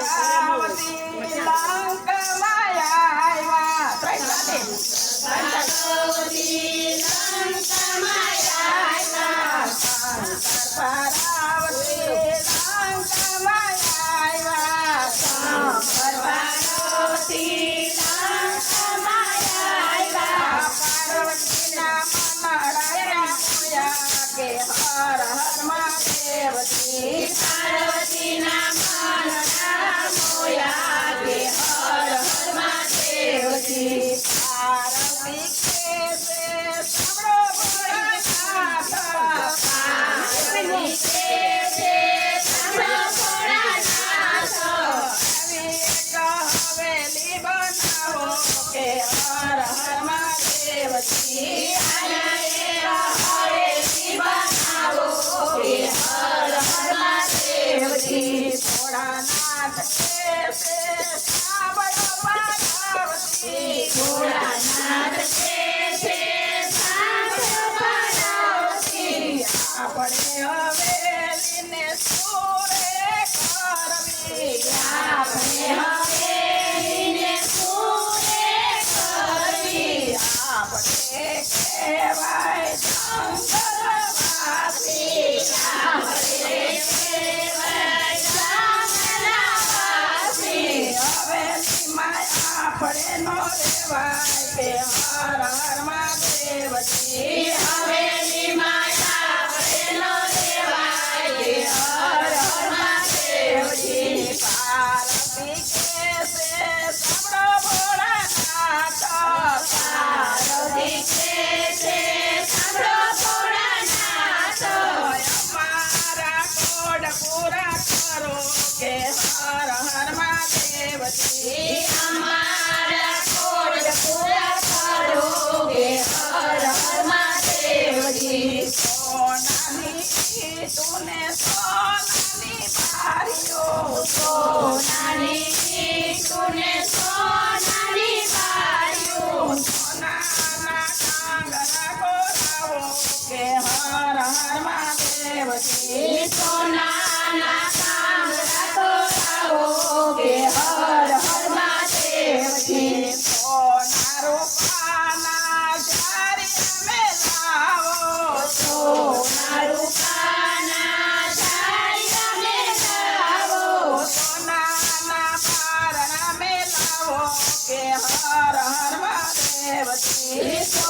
Parvati લંકમાં fire. Mahadevji.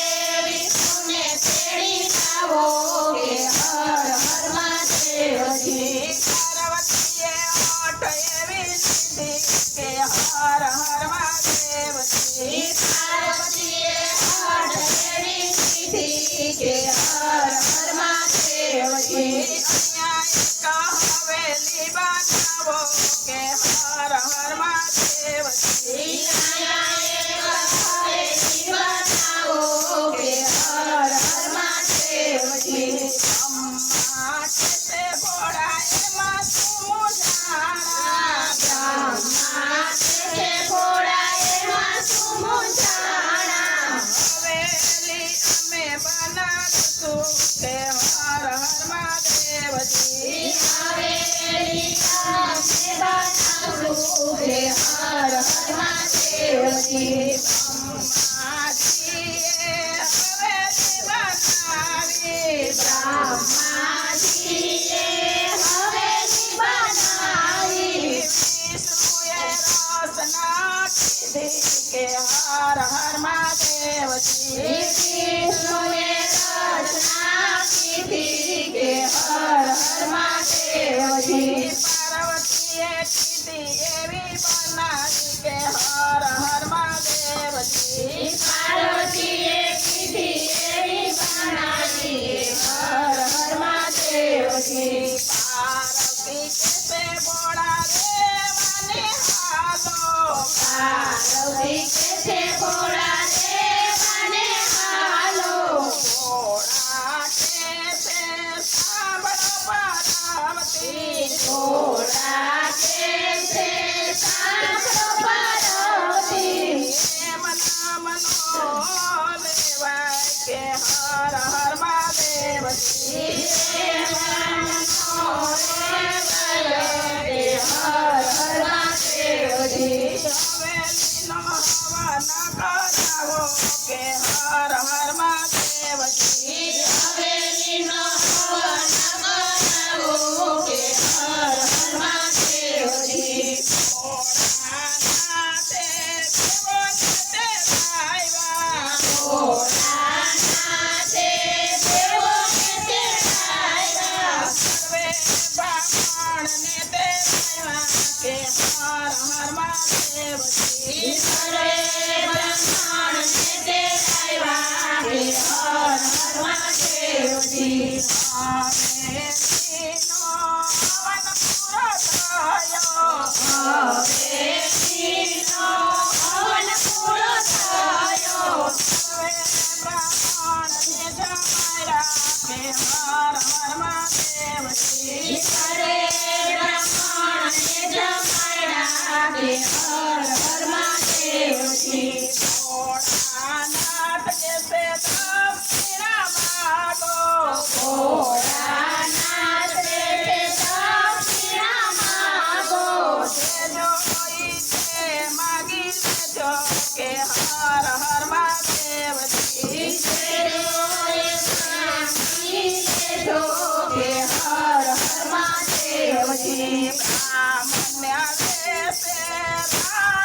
વિષ્ણુએ રચના કીધી કે હર હર મા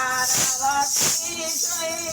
તારા વાતે જય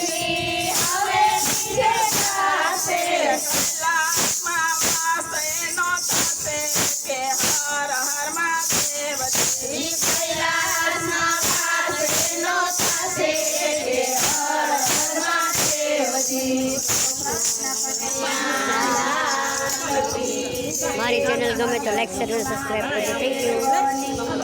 મારી ચેનલ ગમે તો લાઈક શેર અને સબસ્ક્રાઈબ કરજો. Thank you